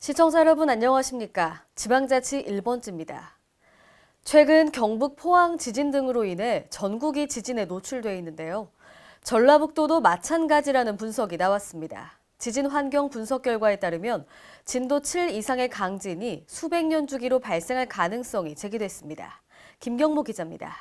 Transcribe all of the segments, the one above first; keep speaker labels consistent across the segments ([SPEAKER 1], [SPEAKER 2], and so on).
[SPEAKER 1] 시청자 여러분 안녕하십니까? 지방자치 1번지입니다. 최근 경북 포항 지진 등으로 인해 전국이 지진에 노출돼 있는데요. 전라북도도 마찬가지라는 분석이 나왔습니다. 지진 환경 분석 결과에 따르면 진도 7 이상의 강진이 수백 년 주기로 발생할 가능성이 제기됐습니다. 김경모 기자입니다.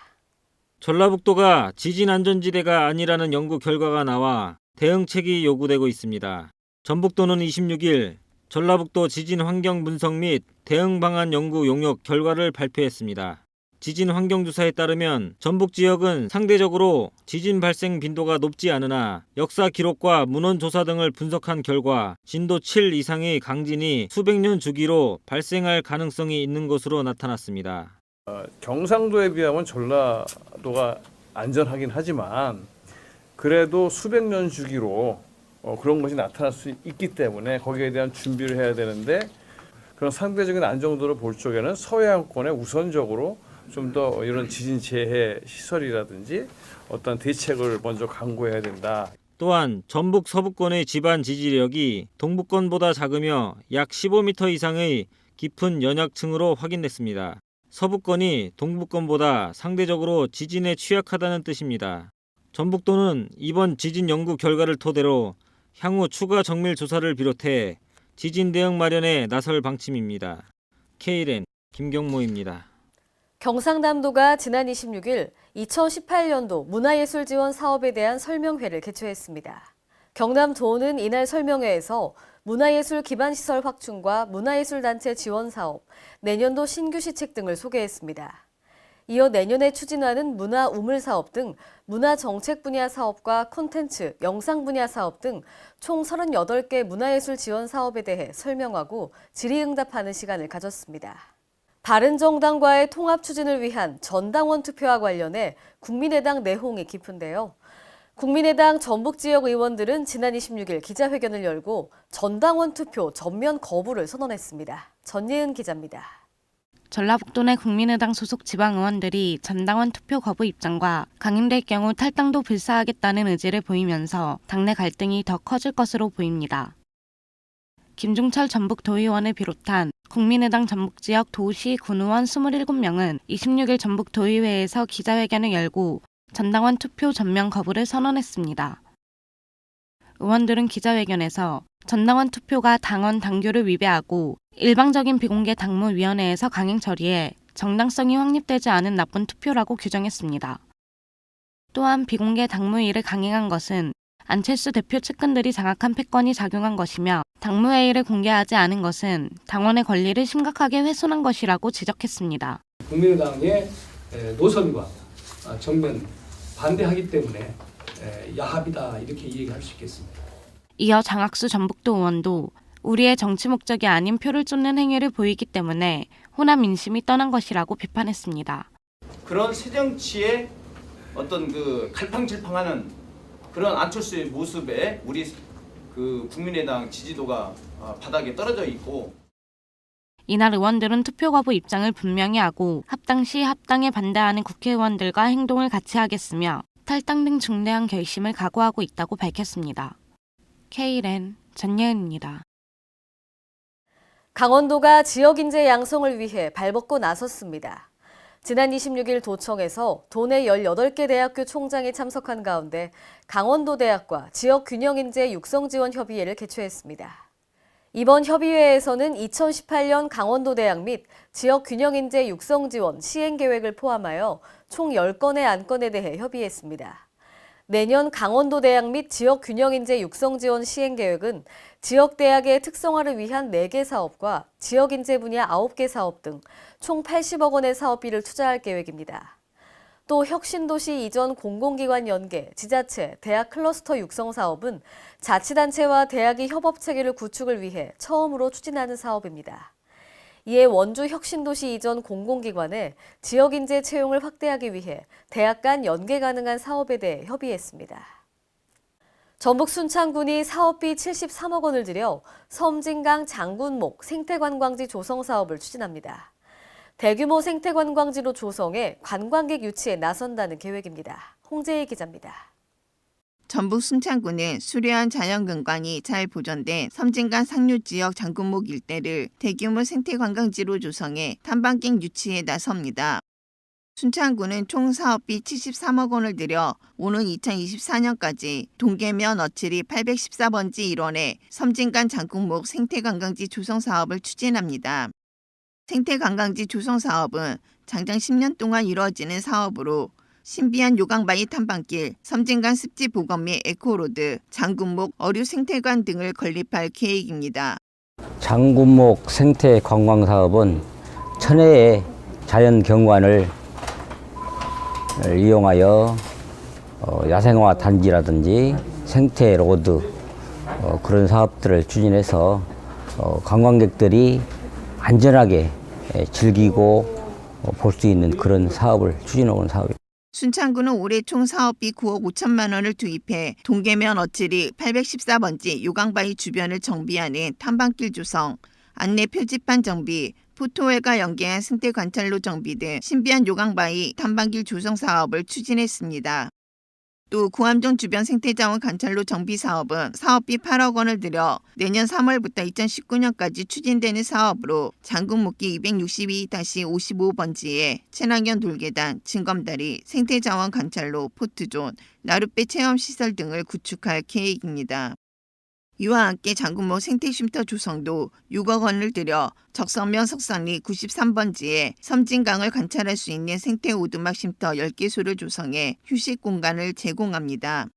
[SPEAKER 2] 전라북도가 지진 안전지대가 아니라는 연구 결과가 나와 대응책이 요구되고 있습니다. 전북도는 26일 전라북도 지진 환경 분석 및 대응 방안 연구 용역 결과를 발표했습니다. 지진 환경 조사에 따르면 전북 지역은 상대적으로 지진 발생 빈도가 높지 않으나 역사 기록과 문헌 조사 등을 분석한 결과 진도 7 이상의 강진이 수백 년 주기로 발생할 가능성이 있는 것으로 나타났습니다.
[SPEAKER 3] 경상도에 비하면 전라도가 안전하긴 하지만 그래도 수백 년 주기로 어, 그런 것이 나타날 수 있기 때문에 거기에 대한 준비를 해야 되는데 그런 상대적인 안정도를 볼 적에는 서해안권에 우선적으로 좀 더 이런 지진 재해 시설이라든지 어떤 대책을 먼저 강구해야 된다.
[SPEAKER 2] 또한 전북 서부권의 지반 지지력이 동부권보다 작으며 약 15m 이상의 깊은 연약층으로 확인됐습니다. 서부권이 동부권보다 상대적으로 지진에 취약하다는 뜻입니다. 전북도는 이번 지진 연구 결과를 토대로 향후 추가 정밀 조사를 비롯해 지진 대응 마련에 나설 방침입니다. K랜 김경모입니다.
[SPEAKER 1] 경상남도가 지난 26일 2018년도 문화예술 지원 사업에 대한 설명회를 개최했습니다. 경남도는 이날 설명회에서 문화예술 기반 시설 확충과 문화예술 단체 지원 사업, 내년도 신규 시책 등을 소개했습니다. 이어 내년에 추진하는 문화 우물 사업 등 문화 정책 분야 사업과 콘텐츠, 영상 분야 사업 등 총 38개 문화예술 지원 사업에 대해 설명하고 질의응답하는 시간을 가졌습니다. 바른정당과의 통합 추진을 위한 전당원 투표와 관련해 국민의당 내홍이 깊은데요. 국민의당 전북 지역 의원들은 지난 26일 기자회견을 열고 전당원 투표 전면 거부를 선언했습니다. 전예은 기자입니다.
[SPEAKER 4] 전라북도 내 국민의당 소속 지방 의원들이 전당원 투표 거부 입장과 강행될 경우 탈당도 불사하겠다는 의지를 보이면서 당내 갈등이 더 커질 것으로 보입니다. 김종철 전북 도의원을 비롯한 국민의당 전북 지역 도시 군의원 27명은 26일 전북 도의회에서 기자회견을 열고 전당원 투표 전면 거부를 선언했습니다. 의원들은 기자회견에서 전당원 투표가 당원 당규를 위배하고 일방적인 비공개 당무위원회에서 강행 처리해 정당성이 확립되지 않은 나쁜 투표라고 규정했습니다. 또한 비공개 당무위를 강행한 것은 안철수 대표 측근들이 장악한 패권이 작용한 것이며 당무회의를 공개하지 않은 것은 당원의 권리를 심각하게 훼손한 것이라고 지적했습니다.
[SPEAKER 5] 국민의당의 에, 노선과 아, 정면 반대하기 때문에 에, 야합이다 이렇게 이야기할 수 있겠습니다.
[SPEAKER 4] 이어 장학수 전북도 의원도 우리의 정치 목적이 아닌 표를 쫓는 행위를 보이기 때문에 호남 민심이 떠난 것이라고 비판했습니다.
[SPEAKER 6] 그런 새정치의 어떤 그 갈팡질팡하는 그런 안철수의 모습에 우리 그 국민의당 지지도가 어, 바닥에 떨어져 있고
[SPEAKER 4] 이날 의원들은 투표 거부 입장을 분명히 하고 합당 시 합당에 반대하는 국회의원들과 행동을 같이 하겠으며 탈당 등 중대한 결심을 각오하고 있다고 밝혔습니다. K랜 전예은입니다.
[SPEAKER 1] 강원도가 지역 인재 양성을 위해 발벗고 나섰습니다. 지난 26일 도청에서 도내 18개 대학교 총장이 참석한 가운데 강원도 대학과 지역 균형인재 육성지원협의회를 개최했습니다. 이번 협의회에서는 2018년 강원도 대학 및 지역 균형인재 육성 지원 시행 계획을 포함하여 총 10건의 안건에 대해 협의했습니다. 내년 강원도 대학 및 지역 균형인재 육성 지원 시행 계획은 지역 대학의 특성화를 위한 4개 사업과 지역 인재 분야 9개 사업 등 총 80억 원의 사업비를 투자할 계획입니다. 또 혁신도시 이전 공공기관 연계, 지자체, 대학 클러스터 육성 사업은 자치단체와 대학의 협업 체계를 구축을 위해 처음으로 추진하는 사업입니다. 이에 원주 혁신도시 이전 공공기관에 지역 인재 채용을 확대하기 위해 대학 간 연계 가능한 사업에 대해 협의했습니다. 전북 순창군이 사업비 73억 원을 들여 섬진강 장군목 생태관광지 조성 사업을 추진합니다. 대규모 생태관광지로 조성해 관광객 유치에 나선다는 계획입니다. 홍재희 기자입니다.
[SPEAKER 7] 전북 순창군은 수려한 자연景관이 잘 보존된 섬진강 상류 지역 장군목 일대를 대규모 생태관광지로 조성해 탐방객 유치에 나섭니다. 순창군은 총 사업비 73억 원을 들여 오는 2024년까지 동계면 어치리 814번지 일원의 섬진강 장군목 생태관광지 조성 사업을 추진합니다. 생태관광지 조성 사업은 장장 10년 동안 이루어지는 사업으로 신비한 요강바위 탐방길, 섬진강 습지 보건 및 에코로드, 장군목 어류 생태관 등을 건립할 계획입니다.
[SPEAKER 8] 장군목 생태 관광 사업은 천혜의 자연 경관을 이용하여 어, 야생화 단지라든지 생태 로드 어, 그런 사업들을 추진해서 어, 관광객들이 안전하게 에, 즐기고 볼 수 있는 그런 사업을 추진해 온 사업입니다.
[SPEAKER 7] 순창구는 올해 총 사업비 9억 5천만 원을 투입해 동계면 어치리 814번지 요강바위 주변을 정비하는 탐방길 조성, 안내 표지판 정비, 포토회가 연계한 생태 관찰로 정비 등 신비한 요강바위 탐방길 조성 사업을 추진했습니다. 또 구암정 주변 생태자원 관찰로 정비 사업은 사업비 8억 원을 들여 내년 3월부터 2019년까지 추진되는 사업으로 장군목기 262-55번지에 친환경 돌계단, 징검다리, 생태자원 관찰로 포트존, 나룻배 체험시설 등을 구축할 계획입니다. 이와 함께 장군목 생태쉼터 조성도 6억 원을 들여 적성면 석산리 93번지에 섬진강을 관찰할 수 있는 생태 오두막 쉼터 10개소를 조성해 휴식 공간을 제공합니다.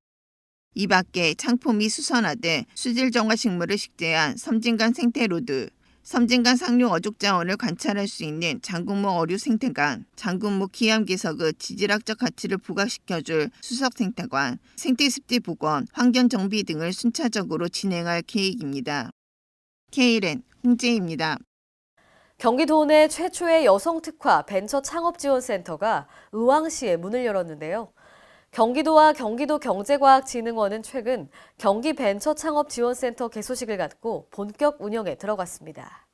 [SPEAKER 7] 이 밖에 창포 및 수선화 등 수질 정화 식물을 식재한 섬진강 생태로드, 섬진강 상류 어족 자원을 관찰할 수 있는 장군목 어류 생태관, 장군목 기암 개석의 지질학적 가치를 부각시켜줄 수석 생태관, 생태습지 복원, 환경 정비 등을 순차적으로 진행할 계획입니다. KLN 홍재입니다.
[SPEAKER 1] 경기도 내 최초의 여성 특화 벤처 창업 지원 센터가 의왕시에 문을 열었는데요. 경기도와 경기도 경제과학진흥원은 최근 경기 벤처 창업 지원센터 개소식을 갖고 본격 운영에 들어갔습니다.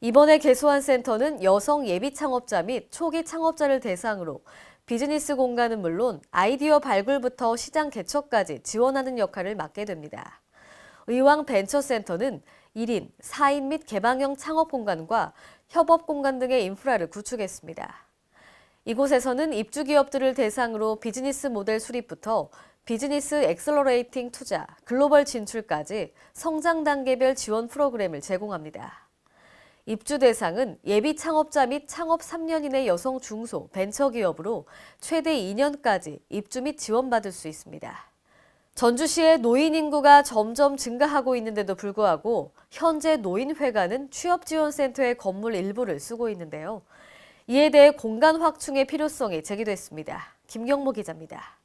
[SPEAKER 1] 이번에 개소한 센터는 여성 예비 창업자 및 초기 창업자를 대상으로 비즈니스 공간은 물론 아이디어 발굴부터 시장 개척까지 지원하는 역할을 맡게 됩니다. 의왕 벤처센터는 1인, 4인 및 개방형 창업 공간과 협업 공간 등의 인프라를 구축했습니다. 이곳에서는 입주 기업들을 대상으로 비즈니스 모델 수립부터 비즈니스 엑셀러레이팅 투자, 글로벌 진출까지 성장 단계별 지원 프로그램을 제공합니다. 입주 대상은 예비 창업자 및 창업 3년 이내 여성 중소 벤처 기업으로 최대 2년까지 입주 및 지원받을 수 있습니다. 전주시의 노인 인구가 점점 증가하고 있는데도 불구하고 현재 노인회관은 취업지원센터의 건물 일부를 쓰고 있는데요. 이에 대해 공간 확충의 필요성이 제기됐습니다. 김경모 기자입니다.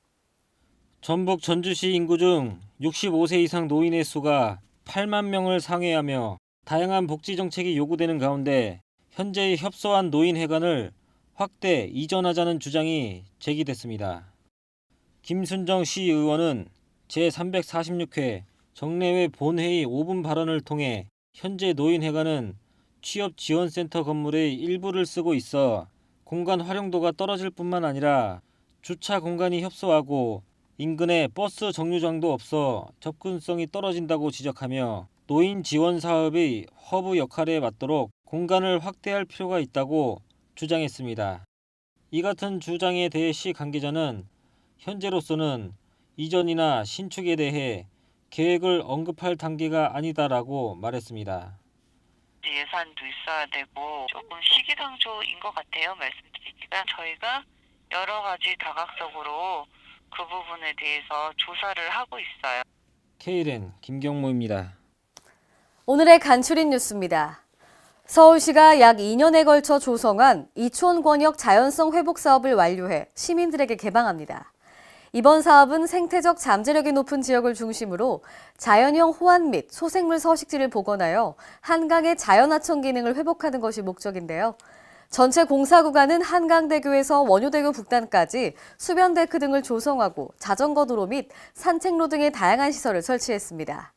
[SPEAKER 2] 전북 전주시 인구 중 65세 이상 노인의 수가 8만 명을 상회하며 다양한 복지 정책이 요구되는 가운데 현재 협소한 노인회관을 확대 이전하자는 주장이 제기됐습니다. 김순정 시의원은 제346회 정례회 본회의 5분 발언을 통해 현재 노인회관은 취업 지원센터 건물의 일부를 쓰고 있어 공간 활용도가 떨어질 뿐만 아니라 주차 공간이 협소하고 인근에 버스 정류장도 없어 접근성이 떨어진다고 지적하며 노인 지원 사업의 허브 역할에 맞도록 공간을 확대할 필요가 있다고 주장했습니다. 이 같은 주장에 대해 시 관계자는 현재로서는 이전이나 신축에 대해 계획을 언급할 단계가 아니다라고 말했습니다.
[SPEAKER 9] 예산도 있어야 되고 조금 시기상조인 것 같아요 말씀드리기가 저희가 여러 가지 다각적으로 그 부분에 대해서 조사를 하고 있어요.
[SPEAKER 2] KLN 김경모입니다.
[SPEAKER 1] 오늘의 간추린 뉴스입니다. 서울시가 약 2년에 걸쳐 조성한 이촌 권역 자연성 회복 사업을 완료해 시민들에게 개방합니다. 이번 사업은 생태적 잠재력이 높은 지역을 중심으로 자연형 호환 및 소생물 서식지를 복원하여 한강의 자연하천 기능을 회복하는 것이 목적인데요. 전체 공사 구간은 한강대교에서 원효대교 북단까지 수변데크 등을 조성하고 자전거 도로 및 산책로 등의 다양한 시설을 설치했습니다.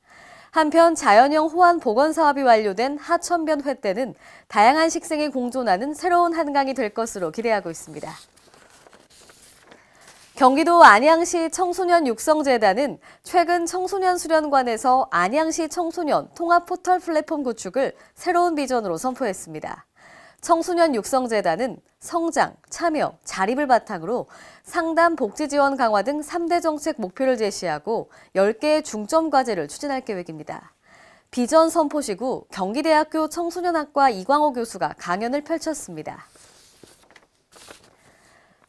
[SPEAKER 1] 한편 자연형 호환 복원 사업이 완료된 하천변 횟대는 다양한 식생이 공존하는 새로운 한강이 될 것으로 기대하고 있습니다. 경기도 안양시 청소년 육성재단은 최근 청소년 수련관에서 안양시 청소년 통합 포털 플랫폼 구축을 새로운 비전으로 선포했습니다. 청소년 육성재단은 성장, 참여, 자립을 바탕으로 상담, 복지 지원 강화 등 3대 정책 목표를 제시하고 10개의 중점 과제를 추진할 계획입니다. 비전 선포식 후 경기대학교 청소년학과 이광호 교수가 강연을 펼쳤습니다.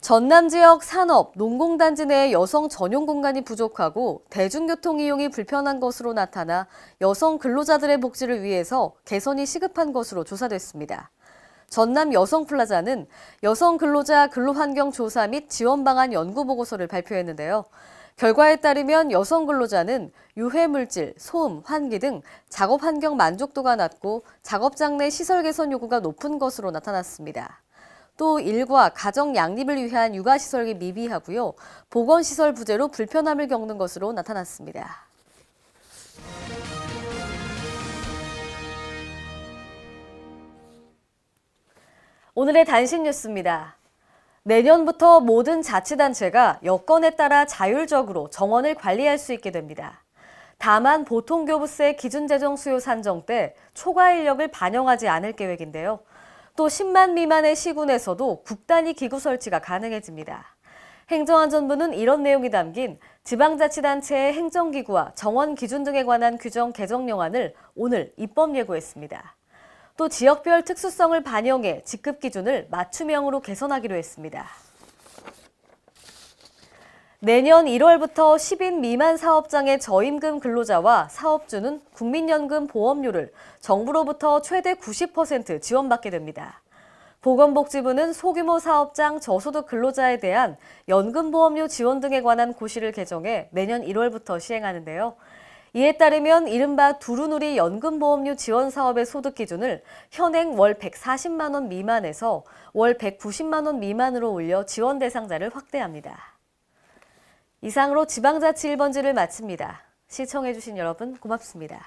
[SPEAKER 1] 전남 지역 산업, 농공단지 내 여성 전용 공간이 부족하고 대중교통 이용이 불편한 것으로 나타나 여성 근로자들의 복지를 위해서 개선이 시급한 것으로 조사됐습니다. 전남 여성플라자는 여성 근로자 근로환경 조사 및 지원 방안 연구 보고서를 발표했는데요. 결과에 따르면 여성 근로자는 유해 물질, 소음, 환기 등 작업 환경 만족도가 낮고 작업장 내 시설 개선 요구가 높은 것으로 나타났습니다. 또 일과 가정 양립을 위한 육아시설이 미비하고요. 보건시설 부재로 불편함을 겪는 것으로 나타났습니다. 오늘의 단신 뉴스입니다. 내년부터 모든 자치단체가 여건에 따라 자율적으로 정원을 관리할 수 있게 됩니다. 다만 보통교부세 기준 재정 수요 산정 때 초과 인력을 반영하지 않을 계획인데요. 또 10만 미만의 시군에서도 국단위 기구 설치가 가능해집니다. 행정안전부는 이런 내용이 담긴 지방자치단체의 행정기구와 정원 기준 등에 관한 규정 개정령안을 오늘 입법 예고했습니다. 또 지역별 특수성을 반영해 직급 기준을 맞춤형으로 개선하기로 했습니다. 내년 1월부터 10인 미만 사업장의 저임금 근로자와 사업주는 국민연금 보험료를 정부로부터 최대 90% 지원받게 됩니다. 보건복지부는 소규모 사업장 저소득 근로자에 대한 연금보험료 지원 등에 관한 고시를 개정해 내년 1월부터 시행하는데요. 이에 따르면 이른바 두루누리 연금보험료 지원 사업의 소득 기준을 현행 월 140만 원 미만에서 월 190만 원 미만으로 올려 지원 대상자를 확대합니다. 이상으로 지방자치 1번지를 마칩니다. 시청해주신 여러분 고맙습니다.